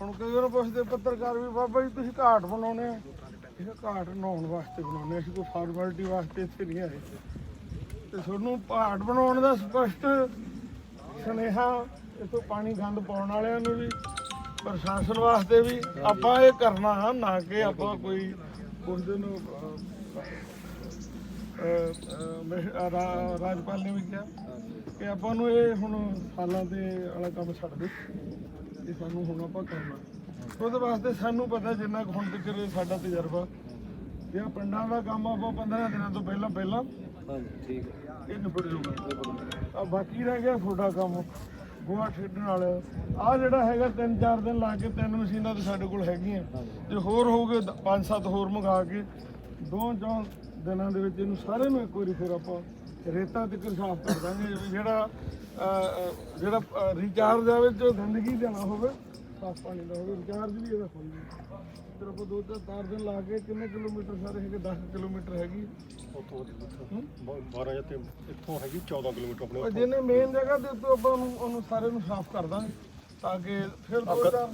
ਹੁਣ ਕਈ ਵਾਰ ਪੁੱਛਦੇ, ਪੱਤਰਕਾਰ ਵੀ, ਬਾਬਾ ਜੀ, ਤੁਸੀਂ ਘਾਟ ਬਣਾਉਣੇ ਆ ਇਹ ਘਾਟ ਨਹਾਉਣ ਵਾਸਤੇ ਬਣਾਉਣੇ ਅਸੀਂ ਕੋਈ ਫਾਰਮੈਲਿਟੀ ਵਾਸਤੇ ਇੱਥੇ ਨਹੀਂ ਆਏ। ਤੇ ਤੁਹਾਨੂੰ ਘਾਟ ਬਣਾਉਣ ਦਾ ਸਪਸ਼ਟ ਸੁਨੇਹਾ, ਇਥੋਂ ਪਾਣੀ ਗੰਦ ਪਾਉਣ ਵਾਲਿਆਂ ਨੂੰ ਵੀ, ਪ੍ਰਸ਼ਾਸਨ ਵਾਸਤੇ ਵੀ ਆਪਾਂ ਇਹ ਕਰਨਾ ਨਾ ਕਿ ਆਪਾਂ ਕੋਈ ਪੁੱਛਦੇ ਨੂੰ ਰਾਜਪਾਲ ਨੇ ਵੀ ਕਿਹਾ ਕਿ ਆਪਾਂ ਨੂੰ ਇਹ ਹੁਣ ਸਾਲਾਂ ਦੇ ਵਾਲਾ ਕੰਮ ਛੱਡ ਦੇ ਤੇ ਸਾਨੂੰ ਹੁਣ ਆਪਾਂ ਕਰਨਾ। ਉਹਦੇ ਵਾਸਤੇ ਸਾਨੂੰ ਪਤਾ ਜਿੰਨਾ ਕੁ ਹੁਣ ਤੱਕ ਸਾਡਾ ਤਜਰਬਾ। ਆਹ ਪਿੰਡਾਂ ਦਾ ਕੰਮ ਆਪਾਂ 15 ਦਿਨਾਂ ਤੋਂ ਪਹਿਲਾਂ ਪਹਿਲਾਂ ਠੀਕ ਇਹ ਨਿਬੜ ਜੂਗਾ ਆ ਬਾਕੀ ਰਹਿ ਗਿਆ ਤੁਹਾਡਾ ਕੰਮ ਗੋਹਾ ਛੱਡਣ ਵਾਲਾ। ਆ ਜਿਹੜਾ ਹੈਗਾ ਤਿੰਨ ਚਾਰ ਦਿਨ ਲਾ ਕੇ ਤਿੰਨ ਮਸ਼ੀਨਾਂ ਤੇ ਸਾਡੇ ਕੋਲ ਹੈਗੀਆਂ। ਤੇ ਹੋਰ ਹੋਊਗੇ ਦ- ਪੰਜ ਸੱਤ ਹੋਰ ਮੰਗਾ ਕੇ ਦੋ ਚੌਂ ਦਿਨਾਂ ਦੇ ਵਿੱਚ ਇਹਨੂੰ ਸਾਰੇ ਨੂੰ ਇੱਕ ਵਾਰੀ ਫਿਰ ਆਪਾਂ ਰੇਤਾ ਤੱਕ ਸਾਫ਼ ਕਰ ਦਾਂਗੇ ਵੀ ਜਿਹੜਾ ਅਹ, ਜਿਹੜਾ ਰੀਚਾਰਜ ਆ ਵਿੱਚ ਗੰਦਗੀ ਦੇਣਾ ਹੋਵੇ ਸਾਫ਼ ਪਾਣੀ ਦਾ ਹੋਵੇ ਰੀਚਾਰਜ ਵੀ ਇਹਦਾ ਹੋਈ ਫਿਰ ਆਪਾਂ ਦੋ ਚਾਰ ਦਿਨ ਲਾ ਕੇ ਕਿੰਨੇ ਕਿਲੋਮੀਟਰ ਸਾਰੇ ਹੈਗੇ? 10 ਕਿਲੋਮੀਟਰ ਹੈਗੀ। ਉੱਥੋਂ 12 ਜਾਂ ਤੇ ਇੱਥੋਂ ਹੈਗੀ 14 ਕਿਲੋਮੀਟਰ ਆਪਣੇ ਉਹ ਜਿਹਨੇ ਮੇਨ ਜਗ੍ਹਾ ਦੇ ਉੱਤੇ ਆਪਾਂ ਉਹਨੂੰ ਉਹਨੂੰ ਸਾਰੇ ਨੂੰ ਸਾਫ਼ ਕਰ ਦਾਂਗੇ ਤਾਂ ਕਿ ਫਿਰ ਦੋ ਚਾਰ